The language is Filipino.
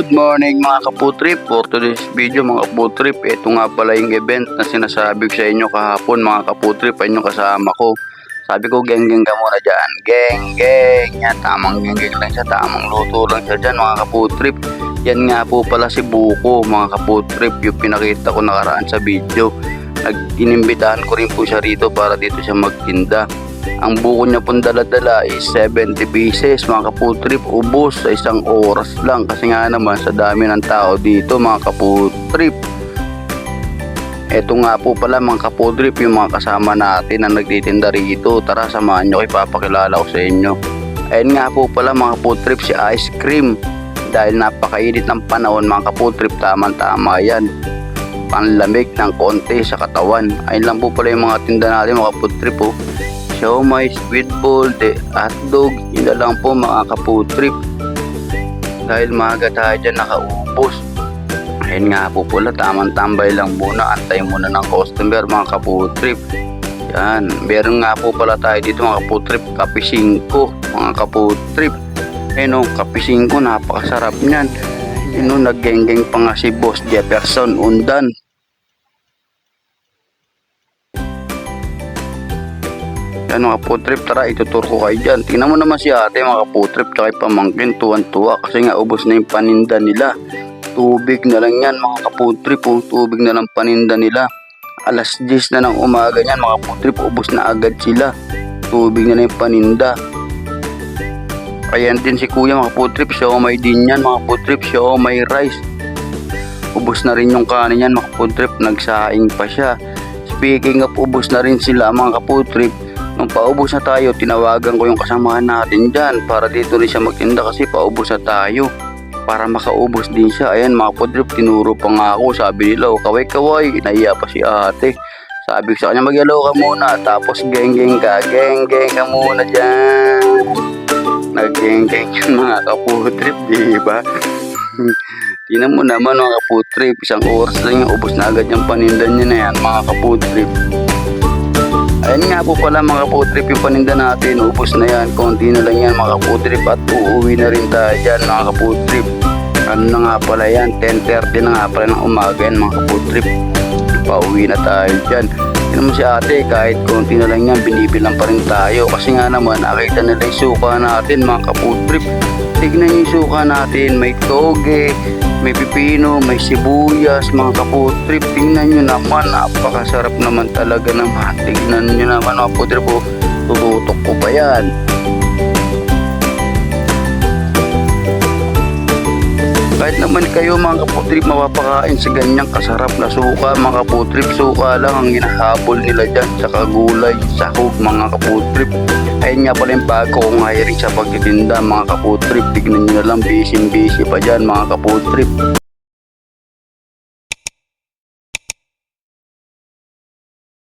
Good morning mga kaputrip. For today's video mga kaputrip Ito nga pala yung event na sinasabi ko sa inyo kahapon mga kaputrip. Ayun yung kasama ko. Sabi ko geng geng ka muna dyan. Geng geng Yan tamang geng geng lang siya. Tamang luto lang siya dyan mga kaputrip. Yan nga po pala si Buko mga kaputrip Yung pinakita ko nakaraan sa video. Nag-inimbitahan ko rin po siya rito para dito siya magtinda ang buko niya pong dala-dala is 70 pieces. Mga kaputrip ubos sa isang oras lang. Kasi nga naman sa dami ng tao dito mga kaputrip eto nga po pala mga kaputrip yung mga kasama natin na nagtitinda rito. Tara samahan nyo kayo papakilala ko sa inyo. Ayun nga po pala mga kaputrip si ice cream. Dahil napakainit ng panahon mga kaputrip tamang tama yan. Panlamig ng konti sa katawan. Ayun lang po pala yung mga tinda natin mga kaputrip oh siomay, squid ball, de, hotdog, yun na lang po mga kaputrip. Dahil maaga tayo dyan nakaubos. Ayun nga po pala, tamang tambay lang muna, antay muna ng customer mga kaputrip. Yan, meron nga po pala tayo dito mga kaputrip, kape 5, mga kaputrip. Ayun o, kape 5, napakasarap niyan. Yun o, naggenggeng pa nga si Boss Jefferson Undan. Yan mga food trip, tara itutur ko kayo dyan. Tingnan mo naman si ate mga food trip tsaka pamangkin tuwan-tuwa kasi nga ubos na yung paninda nila. Tubig na lang yan mga food trip, oh. tubig na lang paninda nila. Alas 10 na ng umaga yan mga food trip, ubos na agad sila. Tubig na lang yung paninda. Ayan din si kuya mga food trip, siomay din yan mga food trip, siomay rice. Ubos na rin yung kanin yan mga food trip, nagsaing pa siya. Speaking of ubos na rin sila mga food trip, Nung paubos na tayo, tinawagan ko yung kasamahan natin dyan para dito rin siya magtinda kasi paubos na tayo. Para makaubos din siya. Ayan mga podrip, tinuro pa nga ako. Sabi nila, oh, kaway kaway. Naiya pa si ate. Sabi ko sa kanya, mag ka muna. Tapos geng-geng ka. Geng-geng ka muna dyan. Nag-geng-geng yun mga kapudrip, di ba? Tingnan mo naman mga kapudrip. Isang oras lang yung ubos na agad yung paninda niya na yan mga kapudrip. Ayun nga po pala mga kaputrip yung paninda natin. Ubus na yan. Konti na lang yan mga kaputrip. At uuwi na rin tayo dyan mga kaputrip. Ano na nga pala yan. 10.30 na nga pala ng umaga yan mga kaputrip. Pauwi na tayo dyan. Yun mo si ate kahit konti na lang yan binibilang pa rin tayo. Kasi nga naman nakita nila yung suka natin mga kaputrip. Tignan yung suka natin. May toge, may pipino, may sibuyas, mga kaputrip. Tingnan nyo naman, napakasarap naman talaga naman. Tingnan nyo naman mga kaputrip po, tututok ko pa yan. Kahit naman kayo mga kaputrip mapapakain sa ganyang kasarap na suka, mga kaputrip, suka lang ang hinahabol nila dyan, tsaka gulay, sahog, mga kaputrip. Ayun nga pala yung bago kong hiring sa pagtitinda, mga kaputrip. Tignan nyo na lang, busy-busy pa dyan, mga kaputrip.